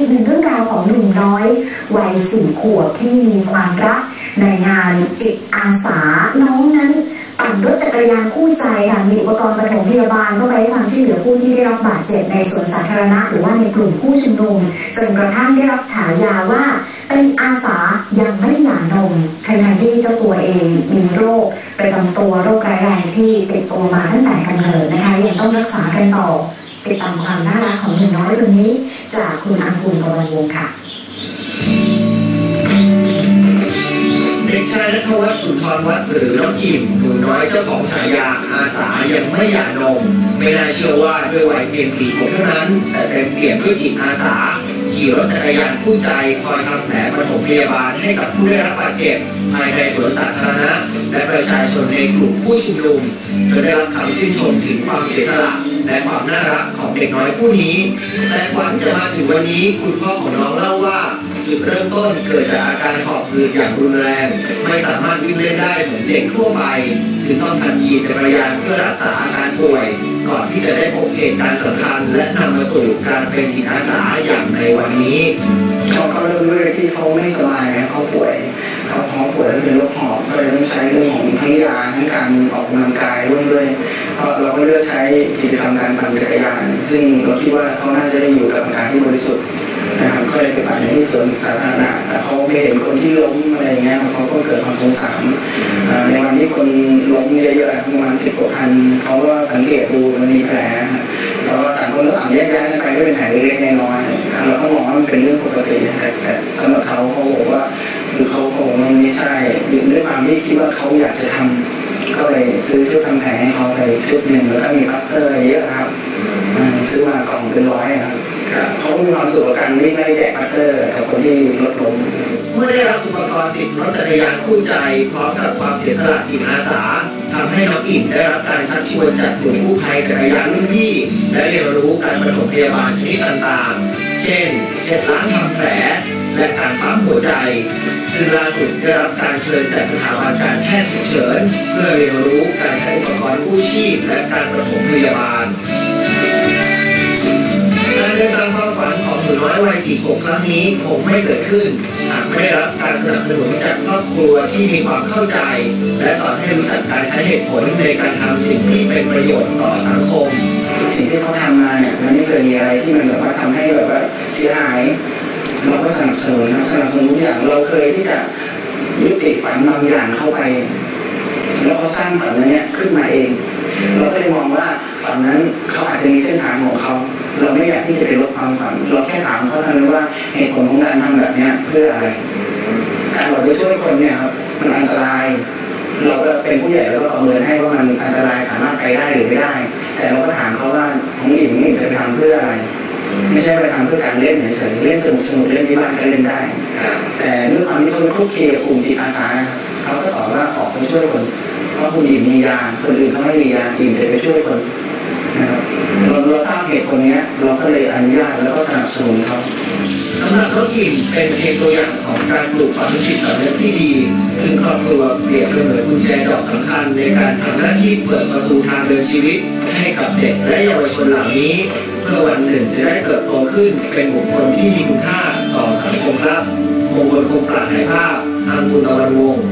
อีกหนึ่งเรื่องราวของหนุ่มน้อยวัยสี่ขวบที่มีความรัก ในงานจิตอาสาน้องนั้นปั่นรถจักรยานคู่ใจค่ะมีอุปกรณ์ปฐมพยาบาลก็ไปให้ความช่วยเหลือผู้ที่ได้รับบาดเจ็บในสวนสาธารณะ หรือว่าในกลุ่มผู้ชุมนุมจนกระทั่งได้รับฉายาว่า เป็นอาสายังไม่หย่านมทั้งที่เจ้าตัวเองมีโรค ประจำตัวโรคร้ายแรงที่ติดตัวมาตั้งแต่กำเนิดนะคะยังต้องรักษากันต่อ ติดตามความน่ารักของหนุ่มน้อยคนนี้ จากคุณอังกุลตะวันวงค่ะ เด็กชายนัทวัฒน์สุนทรวัฒน์หรือน้องอิ่มหนูน้อยเจ้าของฉายาอาสายังไม่หย่านม ไม่น่าเชื่อว่าด้วยวัยเพียงสี่ขวบเท่านั้น แต่เต็มเปี่ยมด้วยจิตอาสาขี่รถจักรยานคู่ใจคอยทำแผลปฐมพยาบาลให้กับผู้ได้รับบาดเจ็บภายในสวนสาธารณะและประชาชนในกลุ่มผู้ชุมนุมจนได้รับคำชื่นชมถึงความเสียสละ และความน่ารักของเด็กน้อยผู้นี้ แต่กว่าที่จะมาถึงวันนี้คุณพ่อของน้องเล่าว่า จุดเริ่มต้นเกิดจากอาการหอบหืดอย่างรุนแรง ไม่สามารถวิ่งเล่นได้เหมือนเด็กทั่วไป จึงต้องหัดขี่จักรยานเพื่อรักษาอาการป่วย ก่อนที่จะได้พบเหตุการณ์สำคัญ และนำมาสู่การเป็นจิตอาสาอย่างในวันนี้เขาเขาเริ่มด้วยที่เขาไม่สบายนะเขาป่วย เขาเขาป่วยแล้วเป็นโรคหอบก็เลยต้องใช้เรื่องของทั้งยาทั้งการออกกำลังกายร่วมด้วยเพราะเราก็เลือกใช้กิจกรรมการปั่นจักรยาน ซึ่งเราคิดว่าเขาน่าจะได้อยู่กับอากาศที่บริสุทธิ์นะครับก็เลยไปปั่นในที่สวนสาธารณะแต่เขาไปเห็นคนที่ล้มอะไรอย่างเงี้ยเขาก็เกิดความสงสารในวันที่คนล้มเยอะๆประมาณสิบกว่าพันเขาก็สังเกตดูมันมีแผลแล้วก็ต่างคนก็ต่างแยกย้ายกันไปก็เป็นแผลเล็กๆน้อยๆเราก็มองว่ามันเป็นเรื่องปกติแต่สำหรับเขาเขาบอกว่า ไม่ใช่ด้วยความที่คิดว่าเขาอยากจะทำก็เลยซื้อชุดทำแผลให้เขาไปชุดหนึ่งแล้วก็มีพลาสเตอร์เยอะครับอืมซื้อมากล่องเป็นร้อยครับเขาก็มีความสุขกับการวิ่งไล่แจกพลาสเตอร์กับคนที่รถล้มเมื่อได้รับอุปกรณ์ติดรถจักรยานคู่ใจพร้อมกับความเสียสละจิตอาสาทำให้น้องอิ่มได้รับการชักชวนจากกลุ่มกู้ภัยจักรยานรุ่นพี่และเรียนรู้การปฐมพยาบาลชนิดต่างๆ เช่น เช็ดล้างทำแผลและการปั๊มหัวใจ ซึ่งล่าสุดได้รับการเชิญจากสถาบันการแพทย์ฉุกเฉิน เพื่อเรียนรู้การใช้อุปกรณ์กู้ชีพ และการปฐมพยาบาลการเดินตามความฝันของหนูน้อยวัยสี่ขวบครั้งนี้คงไม่เกิดขึ้นหากไม่ได้รับการสนับสนุนจากครอบครัวที่มีความเข้าใจ และสอนให้รู้จักการใช้เหตุผลในการทำสิ่งที่เป็นประโยชน์ต่อสังคม สิ่งที่เขาทำมาเนี่ยมันไม่เคยมีอะไรที่มันแบบว่าทำให้แบบว่าเสียหาย เราก็สนับสนุนนะสนับสนุนทุกอย่างเราเคยที่จะยุติดฝันบางอย่างเข้าไป แล้วเขาสร้างฝันนั้นเนี่ยขึ้นมาเอง เราก็เลยมองว่าฝันนั้นเขาอาจจะมีเส้นทางของเขาเราไม่อยากที่จะไปลดความฝันเราแค่ถามเขาเท่านั้นว่าเหตุผลของการทำแบบเนี้ยเพื่ออะไรการเราไปช่วยคนเนี่ยครับมันอันตรายเราก็เป็นผู้ใหญ่แล้วก็ประเมินให้ว่ามันอันตรายสามารถไปได้หรือไม่ได้ แต่เราก็ถามเขาว่าของอิ่มนี่จะไปทำเพื่ออะไร ไม่ใช่ไปทำเพื่อการเล่นเฉยๆเล่นสนุกสนุกเล่นที่บ้านก็เล่นได้ แต่ด้วยความที่เขาไม่คลุกคีกับกลุ่มจิตอาสาเขาก็ตอบว่าออกไปช่วยคนเพราะคุณอิ่มมียาคนอื่นเขาไม่มียาอิ่มจะไปช่วยคนนะครับเราเราทราบเหตุผลนี้เราก็เลยอนุญาตแล้วก็สนับสนุนเขาสำหรับน้องอิ่มเป็นเพียงตัวอย่างของการปลูกฝังจิตสำนึกที่ดี ซึ่งครอบครัวเปรียบเสมือนกุญแจดอกสำคัญในการทำหน้าที่เปิดประตูทางเดินชีวิต ให้กับเด็กและเยาวชนเหล่านี้ หนึ่งจะได้เกิดโตขึ้นเป็นบุคคลที่มีคุณค่าต่อสังคมครับ มงคลคงปราดถ่ายภาพทางคุณตะวันวงศ์